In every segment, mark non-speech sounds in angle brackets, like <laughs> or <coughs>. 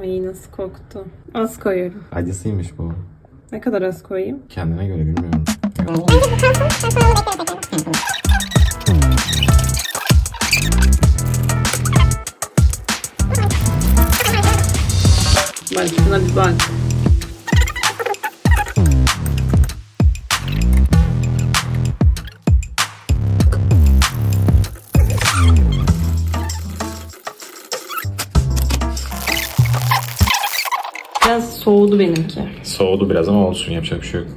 Ay nasıl koktu. Az koyuyorum. Acısıymış bu. Ne kadar az koyayım? Kendine göre bilmiyorum. Bak şuna bir bak. Soğudu benimki. Soğudu biraz ama olsun yapacak bir şey yok.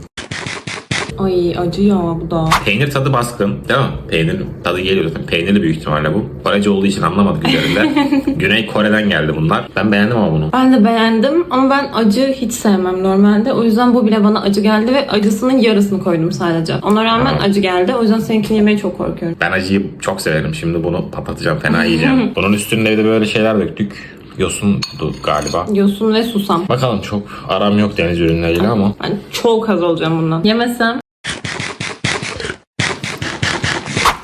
Ay acı ya bu da. Peynir tadı baskın değil mi? Peynir tadı geliyor zaten. Peynirli büyük ihtimalle bu. Korece olduğu için anlamadık üzerinde. <laughs> Güney Kore'den geldi bunlar. Ben beğendim ama bunu. Ben de beğendim ama ben acı hiç sevmem normalde. O yüzden bu bile bana acı geldi ve acısının yarısını koydum sadece. Ona rağmen Aa. acı geldi. O yüzden seninkini yemeye çok korkuyorum. Ben acıyı çok severim. Şimdi bunu patlatacağım. Fena yiyeceğim. <laughs> Bunun üstünde bir de böyle şeyler döktük. Yosundu galiba. Yosun ve susam. Bakalım çok aram yok deniz ürünleriyle ama. Ben çok az olacağım bundan. Yemesem.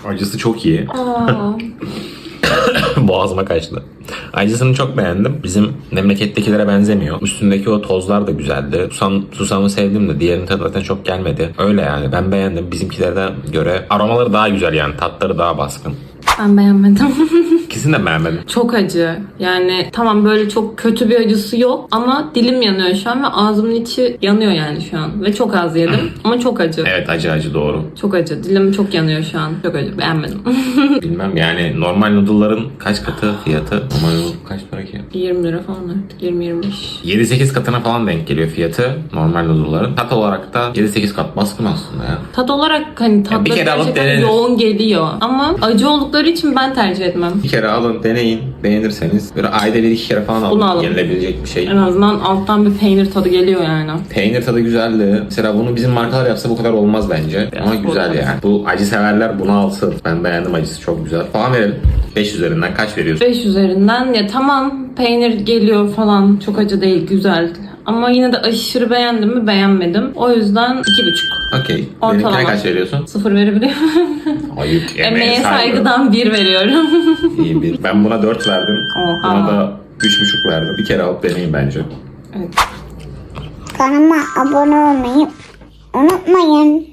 Acısı çok iyi. Aa, <coughs> Boğazıma kaçtı. Acısını çok beğendim. Bizim memlekettekilere benzemiyor. Üstündeki o tozlar da güzeldi. Susam, susamı sevdim de diğerinin tadı zaten çok gelmedi. Öyle yani ben beğendim. Bizimkilere göre aromaları daha güzel yani. Tatları daha baskın. Ben beğenmedim. <laughs> İkisini de beğenmedim. çok acı. Yani tamam böyle çok kötü bir acısı yok ama dilim yanıyor şu an ve ağzımın içi yanıyor yani şu an. Ve çok az yedim <laughs> ama çok acı. Evet acı acı doğru. Çok acı. Dilim çok yanıyor şu an. Çok acı. Beğenmedim. <laughs> Bilmem yani normal noodle'ların kaç katı fiyatı? Normal noodle kaç para ki? 20 lira falan artık. 20-25. 7-8 katına falan denk geliyor fiyatı normal noodle'ların. Tat olarak da 7-8 kat baskın aslında ya. Tat olarak hani tatları bir kere alıp gerçekten denenir. yoğun geliyor. Ama acı oldukları için ben tercih etmem. Bir kere alın deneyin beğenirseniz. Böyle ayda bir iki kere falan Bunu alın. alın. Yenilebilecek bir şey. En azından alttan bir peynir tadı geliyor yani. Peynir tadı güzeldi. Mesela bunu bizim markalar yapsa bu kadar olmaz bence. Biraz Ama güzel olmaz. yani. Bu acı severler bunu alsın. Ben beğendim acısı çok güzel. Falan verelim. 5 üzerinden kaç veriyorsun? 5 üzerinden ya tamam peynir geliyor falan çok acı değil güzel. Ama yine de aşırı beğendim mi beğenmedim. O yüzden 2,5. Okey. Ortalama. Benimkine kaç veriyorsun? Sıfır verebiliyor Ayıp. <laughs> Emeğe saygıdan 1 veriyorum. İyi bir. Ben buna 4 verdim. Oha. Buna da 3,5 verdim. Bir kere alıp deneyin bence. evet. Kanalıma abone olmayı unutmayın.